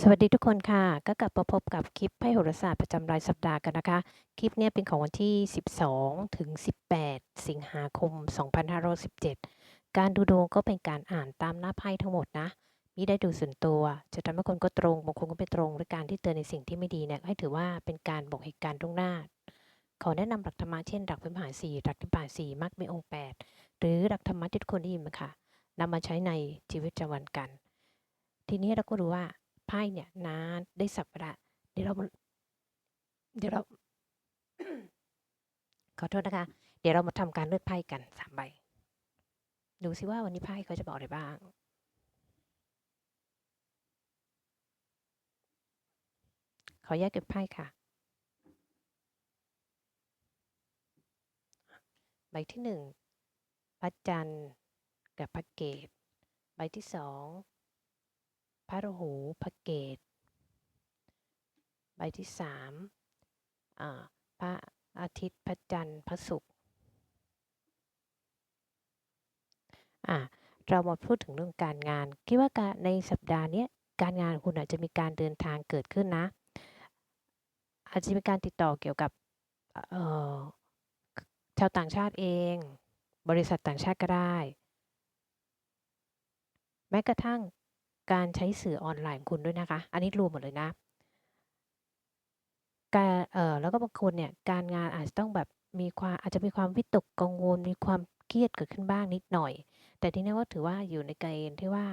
สวัสดีทุกคนค่ะ ก็กลับมาพบกับคลิปไพ่โหราศาสตร์ประจำรายสัปดาห์กันนะคะ คลิปนี้เป็นของวันที่ 12 ถึง 18 สิงหาคม 2517 การดูดวงก็เป็นการอ่านตามหน้าไพ่ทั้งหมดนะมิได้ดูส่วนตัว จะทำให้คนก็ตรง บางคนก็ไม่ตรง หรือการที่เตือนในสิ่งที่ไม่ดีเนี่ยให้ถือว่าเป็นการบอกเหตุการณ์ล่วงหน้า ขอแนะนำหลักธรรมะเช่นหลักพื้นฐานสี่หลักที่ป่าสี่มักมีองค์แปดหรือหลักธรรมะที่ทุกคนได้ยินมาค่ะนำมาใช้ในชีวิตประจำวันกัน ทีนี้เราก็รู้ว่า ไพ่เนี่ยนะได้สับละเดี๋ยวเรา เดี๋ยวเรา ขอโทษนะคะ เดี๋ยวเรามาทำการเลือกไพ่กันสามใบ ดูซิว่าวันนี้ไพ่เขาจะบอกอะไรบ้างขอแยกเก็บไพ่ค่ะ ใบที่หนึ่งพระจันทร์กับพระเกต ใบที่สอง พระราหูพระเกต ใบที่สามพระอาทิตย์พระจันทร์พระศุกร์เรามาพูดถึงเรื่องการงาน คิดว่าในสัปดาห์นี้การงานคุณอาจจะมีการเดินทางเกิดขึ้นนะ อาจจะมีการติดต่อเกี่ยวกับชาวต่างชาติเอง บริษัทต่างชาติก็ได้ แม้กระทั่ง การใช้สื่อออนไลน์ของคุณด้วยนะคะ อันนี้รวมหมดเลยนะการเอ่อแล้วก็บางคนเนี่ยการงานอาจจะต้องแบบมีความอาจจะมีความวิตกกังวล มีความเครียดเกิดขึ้นบ้างนิดหน่อย แต่ทีนี้ว่าถือว่าอยู่ในเกณฑ์ที่ว่า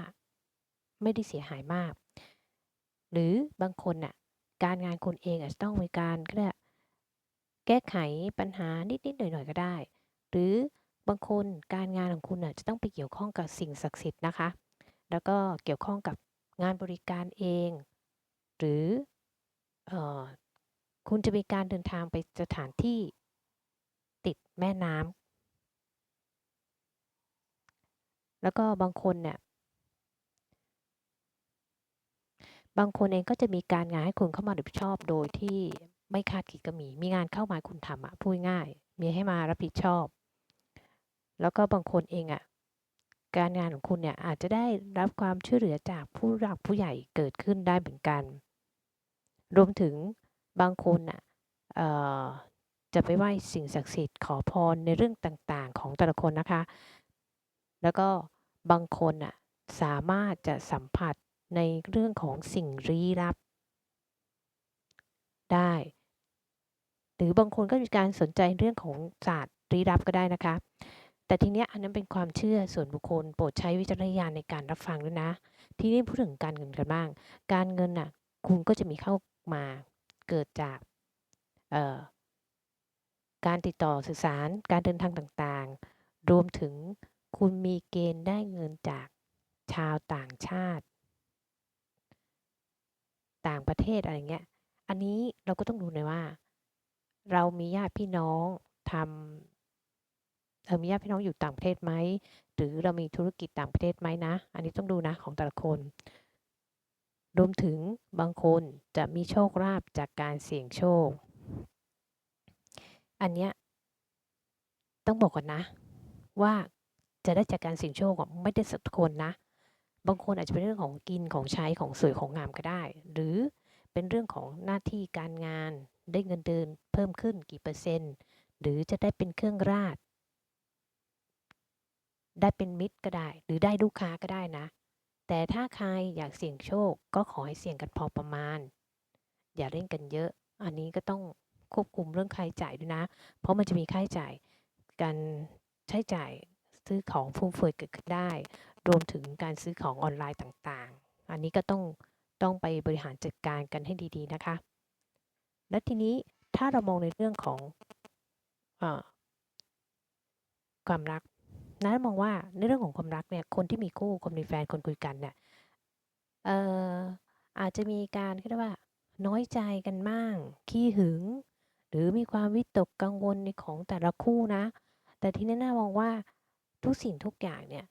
ไม่ได้เสียหายมาก หรือบางคนน่ะการงานคุณเองอาจจะต้องมีการก็ได้แก้ไขปัญหานิดๆหน่อยๆก็ได้ หรือบางคนการงานของคุณน่ะจะต้องไปเกี่ยวข้องกับสิ่งศักดิ์สิทธิ์นะคะ แล้วก็เกี่ยวข้องกับงานบริการเอง หรืออคุณจะมีการเดินทางไปสถานที่ติดแม่น้ำแล้วก็บางคนเนี่ยบางคนเองก็จะมีการงานให้คุณเข้ามารับผิดชอบโดยที่ไม่คาดคิดก็มี มีงานเข้ามาคุณทำอะพูดง่าย มีให้มารับผิดชอบ แล้วก็บางคนเองอะ การงานของคุณเนี่ยอาจจะได้รับความช่วยเหลือจากผู้หลักผู้ใหญ่เกิดขึ้นได้เหมือนกัน รวมถึงบางคนอะจะไปไหว้สิ่งศักดิ์สิทธิ์ขอพรในเรื่องต่างๆ ของแต่ละคนนะคะ แล้วก็บางคนอะสามารถจะสัมผัสในเรื่องของสิ่งลี้ลับ ได้ หรือบางคนก็มีการสนใจเรื่องของศาสตร์ลี้ลับก็ได้นะคะ แต่ทีเนี้ยอันนั้นเป็นความเชื่อส่วนบุคคลโปรดใช้วิจารณญาณในการรับฟังด้วยนะ ทีนี้พูดถึงการเงินกันบ้าง การเงินน่ะคุณก็จะมีเข้ามาเกิดจากการติดต่อสื่อสาร การเดินทางต่างๆ รวมถึงคุณมีเกณฑ์ได้เงินจากชาวต่างชาติ ต่างประเทศอะไรเงี้ย อันนี้เราก็ต้องดูเลยว่า เรามีญาติพี่น้องทำ เออมีญาติพี่น้องอยู่ต่างประเทศไหมหรือเรามีธุรกิจต่างประเทศไหมนะ อันนี้ต้องดูนะของแต่ละคน รวมถึงบางคนจะมีโชคลาภจากการเสี่ยงโชค อันเนี้ยต้องบอกก่อนนะ ว่าจะได้จากการเสี่ยงโชคไม่ได้สักคนนะ บางคนอาจจะเป็นเรื่องของกินของใช้ของสวยของงามก็ได้ หรือเป็นเรื่องของหน้าที่การงานได้เงินเดือนเพิ่มขึ้นกี่เปอร์เซ็นต์ หรือจะได้เป็นเครื่องราช ได้เป็นมิตรก็ได้ หรือได้ลูกค้าก็ได้นะ แต่ถ้าใครอยากเสี่ยงโชค ก็ขอให้เสี่ยงกันพอประมาณ อย่าเล่นกันเยอะ อันนี้ก็ต้องควบคุมเรื่องค่าใช้จ่ายด้วยนะ เพราะมันจะมีค่าใช้จ่ายการใช้จ่ายซื้อของฟุ่มเฟือยเกิดขึ้นได้ รวมถึงการซื้อของออนไลน์ต่างๆ อันนี้ก็ต้องต้องไปบริหารจัดการกันให้ดีๆนะคะ และทีนี้ถ้าเรามองในเรื่องของอความรัก นะมองว่าในเรื่องของความรักเนี่ยคนที่มีคู่คนมีแฟนคนคุยกันเนี่ยเอ่ออาจจะมีการเรียกว่า น้อยใจกันบ้างขี้หึง หรือมีความวิตกกังวลในของแต่ละคู่นะ แต่ที่แน่ๆมองว่าทุกสิ่งทุกอย่างเนี่ย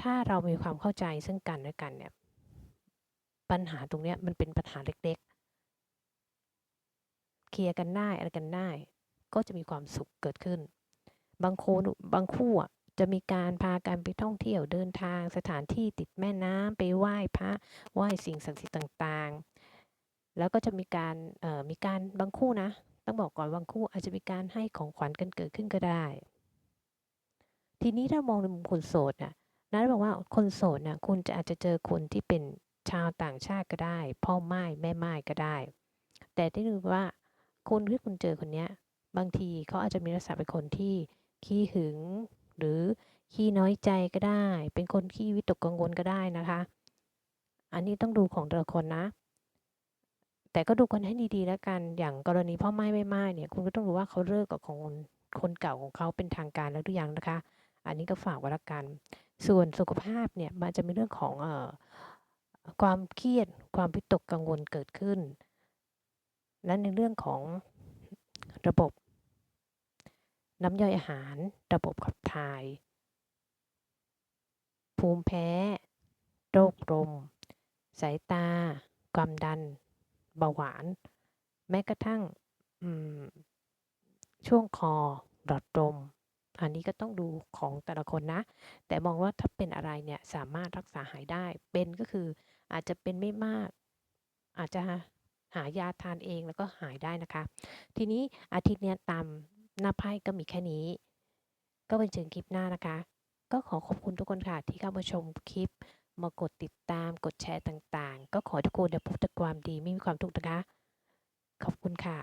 ถ้าเรามีความเข้าใจซึ่งกันและกันเนี่ยปัญหาตรงเนี้ยมันเป็นปัญหาเล็กๆ เคลียร์กันได้อะไรกันได้ ก็จะมีความสุขเกิดขึ้น บางคนบางคู่อะ จะมีการพากันไปท่องเที่ยวเดินทางสถานที่ติดแม่น้ำไปไหว้พระไหว้สิ่งศักดิ์สิทธิ์ต่างๆ แล้วก็จะมีการมีการบางคู่นะ ต้องบอกก่อนบางคู่อาจจะมีการให้ของขวัญกันเกิดขึ้นก็ได้ ทีนี้ถ้ามองในมุมคนโสดนะนัทบอกว่าคนโสดนะคุณจะอาจจะเจอคนที่เป็นชาวต่างชาติก็ได้ พ่อไม้แม่ไม้ก็ได้ แต่ที่นึกว่าคนที่คุณเจอคนเนี้ยบางทีเขาอาจจะมีลักษณะเป็นคนที่ขี้หึง หรือขี้น้อยใจก็ได้ เป็นคนขี้วิตกกังวลก็ได้นะคะ อันนี้ต้องดูของแต่ละคนนะ แต่ก็ดูกันให้ดีๆแล้วกัน อย่างกรณีพ่อไม้แม่ไม้เนี่ย คุณก็ต้องรู้ว่าเขาเลิกกับของคนคนเก่าของเขาเป็นทางการแล้วหรือยังนะคะ อันนี้ก็ฝากไว้ละกัน ส่วนสุขภาพเนี่ยมันจะมีเรื่องของเอ่อความเครียด ความวิตกกังวลเกิดขึ้น และในเรื่องของระบบ น้ำย่อยอาหาร ระบบขับถ่าย ภูมิแพ้ โรคลม สายตา ความดัน เบาหวาน แม้กระทั่งช่วงคอหลอดลม อันนี้ก็ต้องดูของแต่ละคนนะ แต่มองว่าถ้าเป็นอะไรเนี่ยสามารถรักษาหายได้ เป็นก็คืออาจจะเป็นไม่มาก อาจจะหายาทานเองแล้วก็หายได้นะคะ ทีนี้อาทิตย์เนี้ยตาม หน้าไพ่ก็มีแค่นี้ ก็เป็นเจอกันคลิปหน้านะคะ ก็ขอขอบคุณทุกคนค่ะที่เข้ามาชมคลิป มากดติดตามกดแชร์ต่างๆ ก็ขอทุกคนได้พบแต่ความดีไม่มีความทุกข์นะคะ ขอบคุณค่ะ